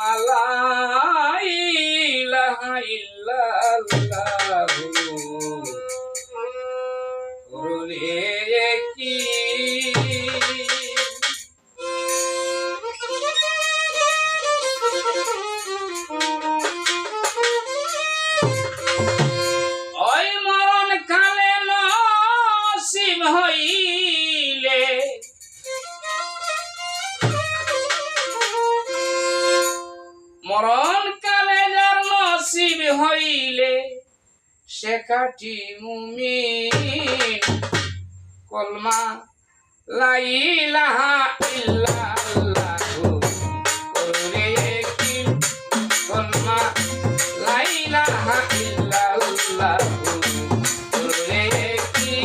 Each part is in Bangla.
লা ইলাহা ইল্লাল্লাহ। দিলে সে কাটি মুমিন। কলমা লাইলাহা ইল্লাল্লাহ করে কি? কলমা লাইলাহা ইল্লাল্লাহ করে কি?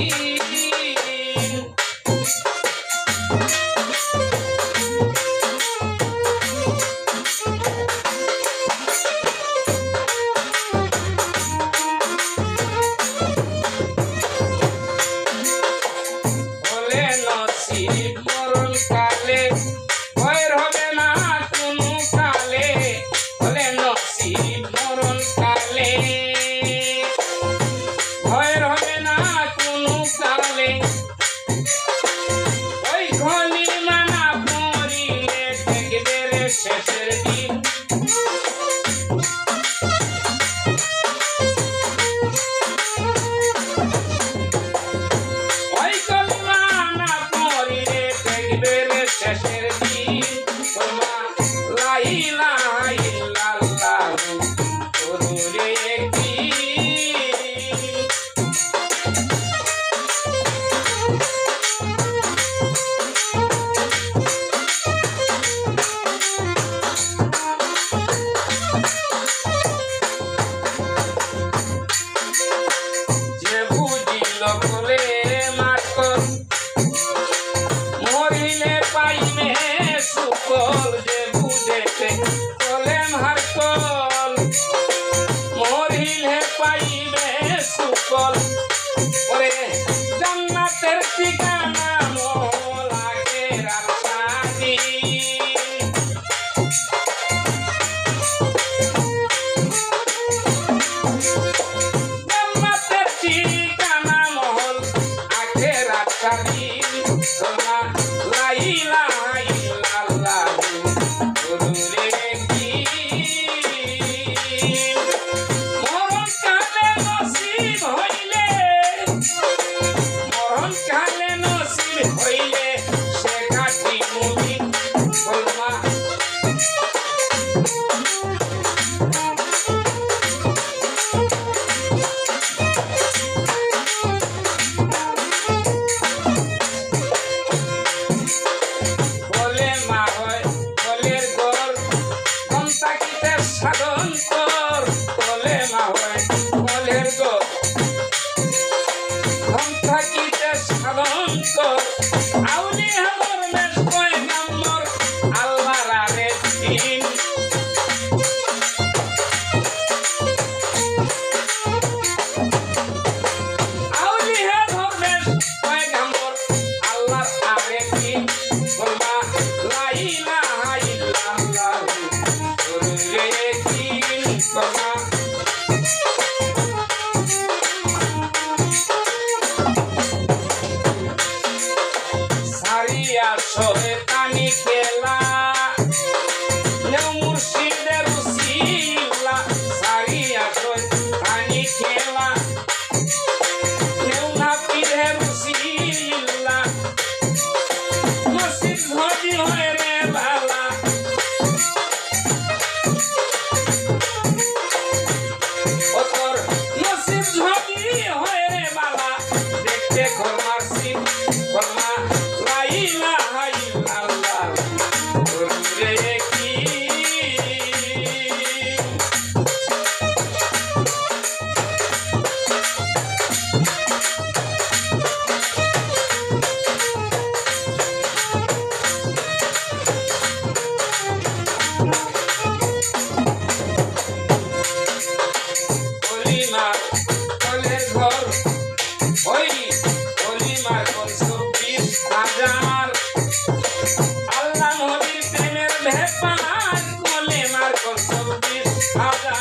baby. সবে প্রাণী খেলা